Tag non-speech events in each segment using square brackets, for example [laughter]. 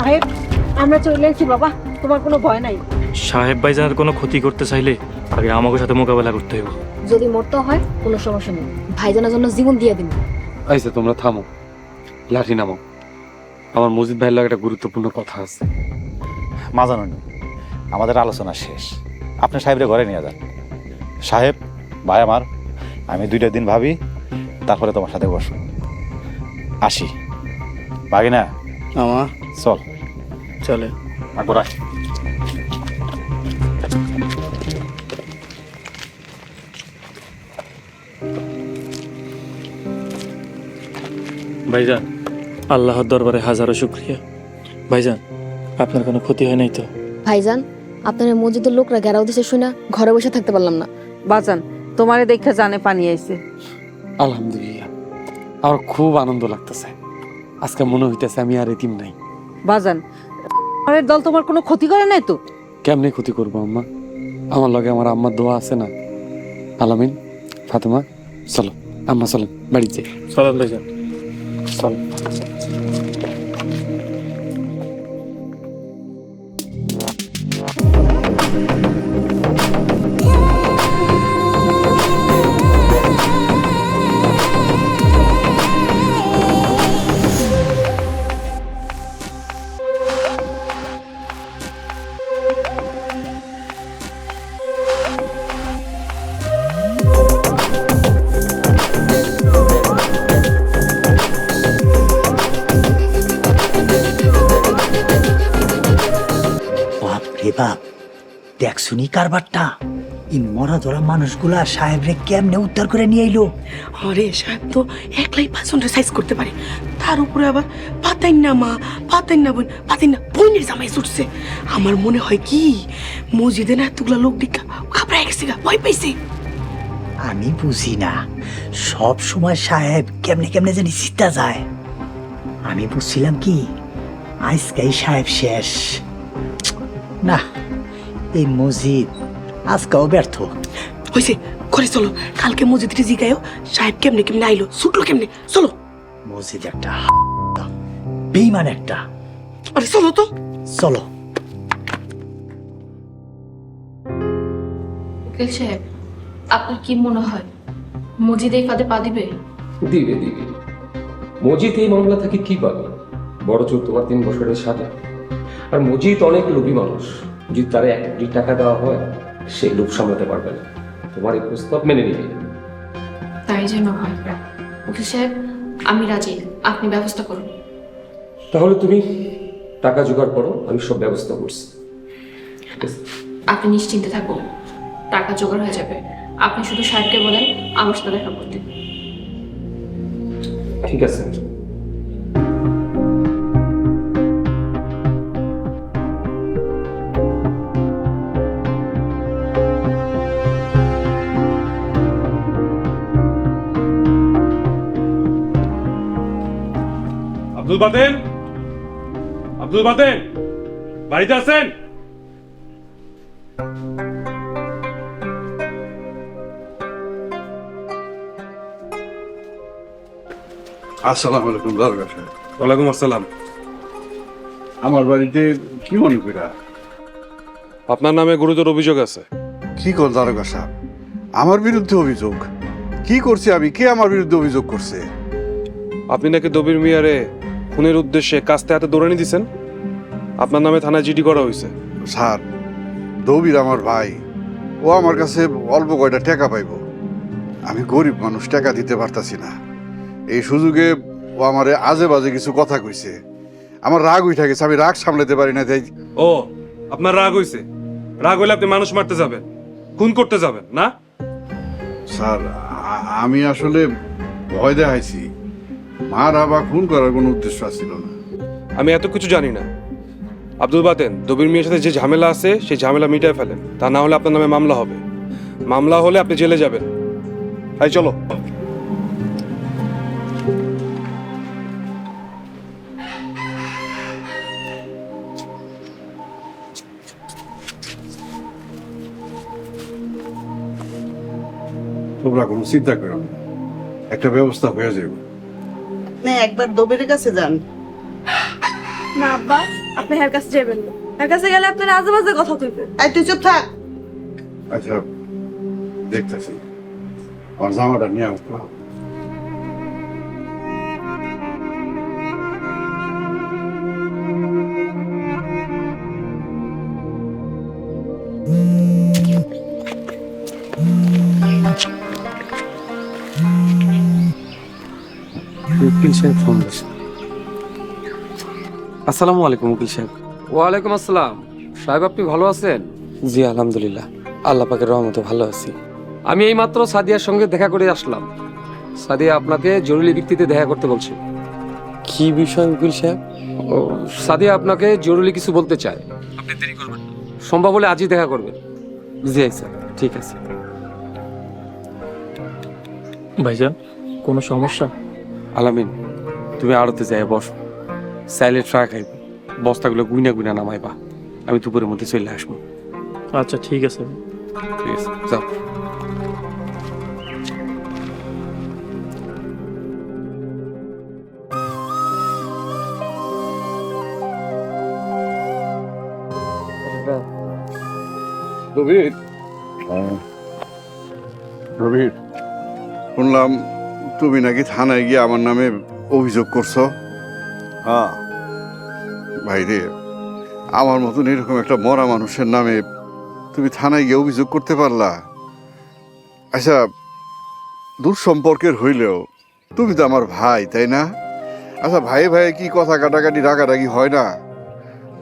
সাহেব আমরা চলে এসেছি বাবা তোমার কোনো ভয় নাই। সাহেব ভাইজানের কোনো ক্ষতি করতে চাইলে আগে আমাকে সাথে মোকাবেলা করতে হইব। যদি মরতে হয় কোনো সমস্যা নেই। ভাইজানের জন্য জীবন দিয়ে দিন। আইসে তোমরা থামো। লাঠি নামো আমার মজিদ ভাইয়ের লাগে একটা গুরুত্বপূর্ণ কথা আছে। মাজানুনি আমাদের আলোচনা শেষ। আপনি সাহেবরে ঘরে নিয়ে যান। সাহেব ভাই আমার আমি দুইটা দিন ভাবি তারপরে তোমার সাথে বসবো। আসি। ভাগিনা আমার চল। চলে। ভাইজান। আল্লাহর দরবারে হাজারো শুক্রিয়া। ভাইজান আপনার কোনো ক্ষতি হয় নাই তো? ভাইজান আপনার এই মসজিদের লোকরা গেরাও দিছে শুনে ঘরে বসে থাকতে পারলাম না। বাজান তোমারে দেখে জানে পানি আইছে। আলহামদুলিল্লাহ আমার খুব আনন্দ লাগতেছে। আজকে মনে হইতেছে আমি আর এতিম নাই। বাজান আমাদের দল তোমার কোনো ক্ষতি করে নাই তো? কেমনে ক্ষতি করব আম্মা? আমার লগে আমার আম্মার দোয়া আছে না। আলামিন ফাতেমা চলো। আম্মা চলেন বাড়ি যাই। চলেন ভাইজান। চলো। বাপ রে দেখ শুনি কারবারটা। এই মরা ধরা মানুষগুলা সাহেবরে কেমনে উদ্ধার করে নিয়ে এলো আরে সাহেব তো একলাই পাঁচজনটা সাইজ করতে পারে। তার উপরে আবার পাতাইন না মা পাতাইন না বোন পাতাইন না বোনের জামাই ছুটছে আমার মনে হয় কি মসজিদে না এতগুলা লোক দেখা ঘাবড়ায় গেছে গা ভয় পাইছে। আমি বুঝি না সব সময় সাহেব কেমনে কেমনে জানি চিন্তা যায়। আমি বুঝছিলাম কি আজকাই সাহেব শেষ। না এই মসজিদ আজকাও ব্যর্থ। হয়েছে ঘরে চলো। কালকে মসজিদে জিগায়ও সাহেব কেমনে কেমনে আইলো ছুটলো কেমনে? চলো। মসজিদ একটা বেইমান একটা। আরে চলো তো। চলো। উকিল সাহেব আপনার কি মনে হয় মসজিদ এই ফাঁদে পা দিবে? দিবে দিবে। মজিদ এই মামলা থেকে কি পাবে? বড় চোর তোমার তিন বছরের সাজা। আর মজিদ অনেক লোভী মানুষ। যদি তার এক কোটি টাকা দেওয়া হয় সে লোভ সামলাতে পারবে না। তোমার এই প্রস্তাব মেনে নিবে। তাই যেন হয় উকিল সাহেব আমি রাজি। আপনি ব্যবস্থা করুন। তাহলে তুমি টাকা জোগাড় করো আমি সব ব্যবস্থা করছি। আপনি নিশ্চিন্তে থাকুন। টাকা জোগাড় হয়ে যাবে। আপনি শুধু সাহেবকে বলেন আমার সাথে দেখা করতে। ঠিক আছে বাতেন? আব্দুল বাতেন বাড়িতে আছেন? আসসালামু আলাইকুম দরগা সাহেব। ওয়ালাইকুম আসসালাম। আমার বাড়িতে কি মনে করা আপনার নামে গুরুতর অভিযোগ আছে। কি কর দারোগা সাহেব? আমার বিরুদ্ধে অভিযোগ। কি করছি আমি? কে আমার বিরুদ্ধে অভিযোগ করছে? আপনি নাকি দবির মিয়ারে খুনের উদ্দেশ্যে কাস্তে হাতে দৌড়ানি দিছেন? আপনার নামে থানায় জিডি করা হয়েছে। স্যার দবির আমার ভাই ও আমার কাছে অল্প কয়টা টাকা পাইব। আমি গরিব মানুষ টাকা দিতে পারতাছি না। এই সুযোগে ও আমারে আজে বাজে কিছু কথা কইছে। আমার রাগ উঠে গেছে আমি রাগ সামলাতে পারি না তাই ও আপনার রাগ হইছে। রাগ হইলে আপনি মানুষ মারতে যাবেন খুন করতে যাবেন না? স্যার আমি আসলে ভয় দেখাইছি। মারা বা খুন করার কোনো উদ্দেশ্য ছিল না। আমি এত কিছু জানি না। আব্দুল বাতেন দবির মিয়ার সাথে যে ঝামেলা আছে সেই ঝামেলা মিটায় ফেলেন। তা না হলে আপনার নামে মামলা হবে। মামলা হলে আপনি জেলে যাবেন। তাই চলো। তোমরা কোনো চিন্তা করো একটা ব্যবস্থা হয়ে যাবে। একবার দোবের কাছে যান। না আব্বা আপনি হ্যার কাছে যাবেন না। হ্যার কাছে গেলে আপনার আজে বাজে কথা কইবে এই তুই চুপ থাক। আচ্ছা দেখতেছি। আমার জামাটা নিয়ে আসব উকিল সাহেব ফোন দিয়েছে। আসসালামু আলাইকুম উকিল সাহেব। ওয়ালাইকুম আসসালাম। সাহেব আপনি ভালো আছেন? জি আলহামদুলিল্লাহ। আল্লাহ পাকের রহমতে ভালো আছি। আমি এইমাত্র সাদিয়ার সঙ্গে দেখা করে আসলাম। সাদিয়া আপনাকে জরুরি ভিত্তিতে দেখা করতে বলছে। কি বিষয় উকিল সাহেব? ও সাদিয়া আপনাকে জরুরি কিছু বলতে চায়। আপনি দেরি করবেন সম্ভব হলে আজই দেখা করবেন। জি স্যার ঠিক আছে। ভাইজান কোনো সমস্যা? আলামিন তুমি আড়তে যাই বস। সাইলেন্ট ফ্রা খাইবে। বস্তাগুলো গুইনা গুইনা নামাইবা। আমি দুপুরের মধ্যে চলে আসব। আচ্ছা ঠিক আছে। ঠিক আছে যাও। রবির রবির শুনলাম তুমি নাকি থানায় গিয়ে আমার নামে অভিযোগ করছ? হ্যাঁ। ভাইরে আমার মতন এরকম একটা মরা মানুষের নামে তুমি থানায় গিয়ে অভিযোগ করতে পারলা? আচ্ছা দূর সম্পর্কের হইলেও তুমি তো আমার ভাই তাই না? আচ্ছা ভাই ভাই কি কথা কাটাকাটি রাগারাগি হয় না?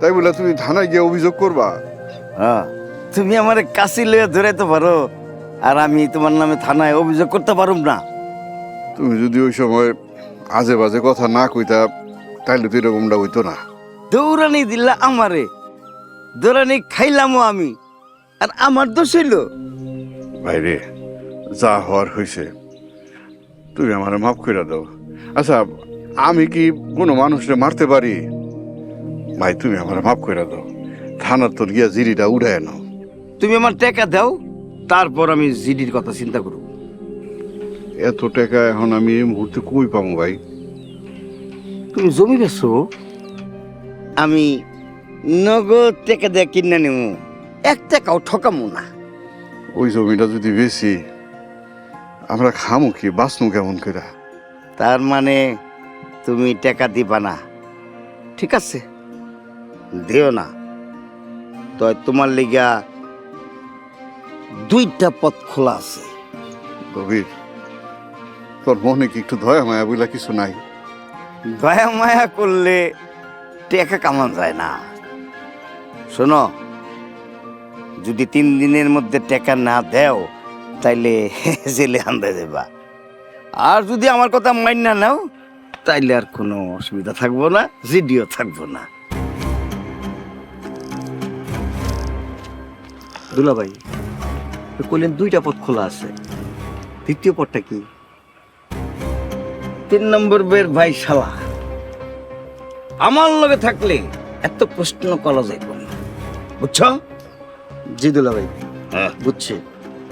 তাই বলে তুমি থানায় গিয়ে অভিযোগ করবা? হ্যাঁ। তুমি আমার কাশি লয়ে ধরাইতে পারো আর আমি তোমার নামে থানায় অভিযোগ করতে পারুম না। তুমি যদি ওই সময় আজে বাজে কথা না কইতা তাইলে তো এরকমটা হইতো না। দৌড়ানি দিলা আমারে। দৌড়ানি খাইলামও আমি। আর আমার দোষ হইল? ভাইরে যা হওয়ার হয়েছে তুমি আমার মাফ করে দাও। আচ্ছা আমি কি কোনো মানুষকে মারতে পারি? ভাই তুমি আমার মাফ করে দাও। থানার তোর গিয়া জিরিটা উড়ায় নাও। তুমি আমার টাকা দাও তারপর আমি জিডির কথা চিন্তা করব এত টাকা এখন আমি এই মুহূর্তে কই পাবো ভাই? তুমি জমি বেছো আমি নগদ টাকা দিয়ে কিনে নেব। এক টাকাও ঠকামু না। ওই জমিটা যদি বেশি আমরা খামু কি বাঁচমু কেমন করে তার মানে তুমি টাকা দিবা না। ঠিক আছে। দিও না। তো তোমার লিগা দুইটা পথ খোলা আছে। রবির তোর মনে কি একটু দয়া মায়া বইলা কিছু নাই? দয়া মায়া করলে টাকা কামান যায় না। শোনো, যদি তিন দিনের মধ্যে টাকা না দেও, তাইলে [laughs] জেলে আন্দা দেবা আর যদি আমার কথা মাইন না নাও, তাইলে আর কোনো অসুবিধা থাকব না, জিডিও থাকব না। দুলাভাই, কইলেন দুইটা পথ খোলা আছে। দ্বিতীয় পথটা কি? তিন নম্বর বের ভাই শালা। আমার লগে থাকলে এত প্রশ্ন করা যাইব না বুঝছ? জি দুলাভাই হ্যাঁ। বুঝছি।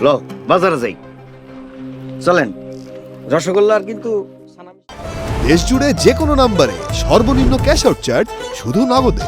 ল বাজারে যাই। চলেন। রসগোল্লা আর কিন্তু দেশ জুড়ে যে কোনো নাম্বারে সর্বনিম্ন ক্যাশ আউট চার্জ শুধু নগদে।